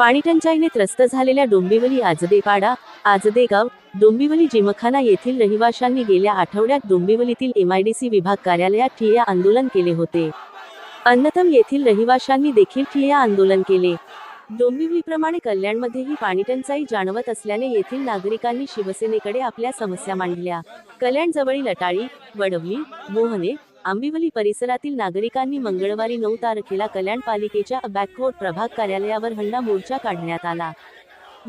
पाणीटंचाईने त्रस्त झालेल्या डोंबिवली आजदेपाडा आजदेगाव डोंबिवली जिमखाना येथील रहिवाशांनी गेल्या आठवड्यात डोंबिवलीतील एमआयडीसी विभाग कार्यालयात ठिय्या आंदोलन केले होते. अन्नतम येथील रहिवाशांनी देखील ठिय्या आंदोलन केले. डोंबिवलीप्रमाणे कल्याणमध्येही पाणीटंचाई जाणवत असल्याने येथील नागरिकांनी शिवसेनेकडे आपल्या समस्या मांडल्या. कल्याणजवळील अटाळी वडवली मोहने आंबिवली परिसरातील नागरिकांनी मंगळवारी नऊ तारखेला कल्याण पालिकेच्या बॅकवोट प्रभाग कार्यालयावर हंडा मोर्चा काढण्यात आला.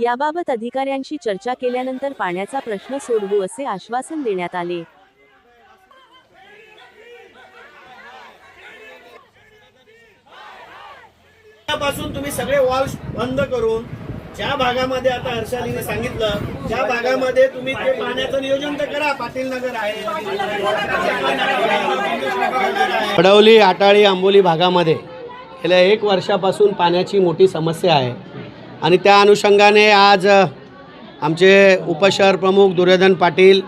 याबाबत अधिकाऱ्यांशी चर्चा केल्यानंतर पाण्याचा प्रश्न सोडवू असे आश्वासन देण्यात आले. पासून तुम्ही सगळे वॉल्स बंद करून ज्या भागामध्ये आता हर्षालीने सांगितलं ज्या भागामध्ये तुम्ही ते पाण्याचं नियोजन तर करा. पाटील नगर आहे वडवली आटाळी आंबोली भागामध्ये गेल्या एक वर्षापासून पाण्याची मोठी समस्या आहे. आणि त्या अनुषंगाने आज आमचे उपशहर प्रमुख दुर्योधन पाटील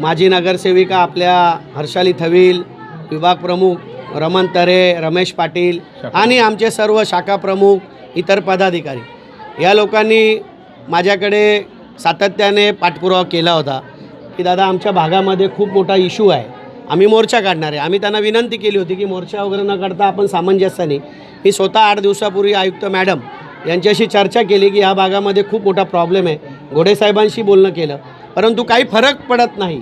माजी नगरसेविका आपल्या हर्षाली थवील विभाग प्रमुख रमण तरे रमेश पाटील आणि आमचे सर्व शाखा प्रमुख इतर पदाधिकारी. या लोकांनी माझ्याकडे सातत्याने पाठपुरावा केला होता की दादा आमच्या भागामध्ये खूप मोठा इश्यू आहे. आम्ही मोर्चा काढणार आहे. आम्ही त्यांना विनंती केली होती की मोर्चा वगैरे न काढता आपण सामंजस्याने मी स्वतः आठ दिवसापूर्वी आयुक्त मॅडम यांच्याशी चर्चा केली की ह्या भागामध्ये खूप मोठा प्रॉब्लेम आहे. घोडेसाहेबांशी बोलणं केलं. परंतु काही फरक पडत नाही.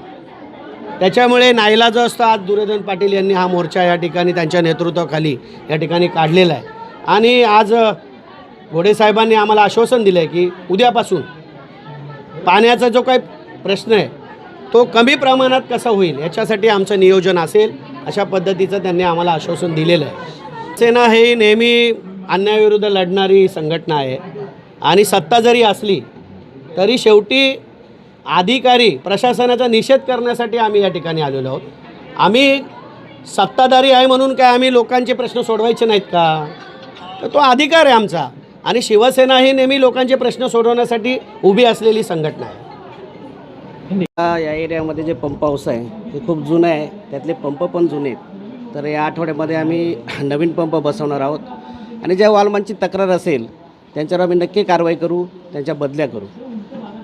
त्याच्यामुळे नाईला जो असतो आज दुर्योधन पाटील यांनी हा मोर्चा या ठिकाणी त्यांच्या नेतृत्वाखाली या ठिकाणी काढलेला आहे. आणि आज घोडेसाहेबांनी आम्हाला आश्वासन दिलं आहे की उद्यापासून पाण्याचा जो काही प्रश्न आहे तो कमी प्रमाणात कसा होईल याच्यासाठी आमचं नियोजन असेल अशा पद्धतीचं त्यांनी आम्हाला आश्वासन दिलेलं आहे. सेना हे नेहमी अन्यायाविरुद्ध लढणारी संघटना आहे. आणि सत्ता जरी असली तरी शेवटी अधिकारी प्रशासनाचा निषेध करण्यासाठी आम्ही या ठिकाणी आलेलो आहोत. आम्ही सत्ताधारी आहे म्हणून काय आम्ही लोकांचे प्रश्न सोडवायचे नाहीत का? तर तो अधिकार आहे आमचा. आणि शिवसेना ही नेहमी लोकांचे प्रश्न सोडवण्यासाठी उभी असलेली संघटना आहे. या एरियामध्ये जे पंप हाऊस आहे ते खूप जुनं आहे. त्यातले पंप पण जुने आहेत. तर या आठवड्यामध्ये आम्ही नवीन पंप बसवणार आहोत. आणि ज्या वालमांची तक्रार असेल त्यांच्यावर आम्ही नक्की कारवाई करू त्यांच्या बदल्या करू.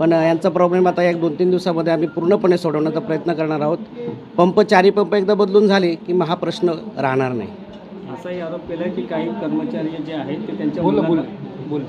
पण यांचा प्रॉब्लेम आता एक दोन तीन दिवसामध्ये आम्ही पूर्णपणे सोडवण्याचा प्रयत्न करणार आहोत. पंप चारी पंप एकदा बदलून झाले की मग हा प्रश्न राहणार नाही. असाही आरोप केला की काही कर्मचारी जे आहेत ते त्यांच्या بول.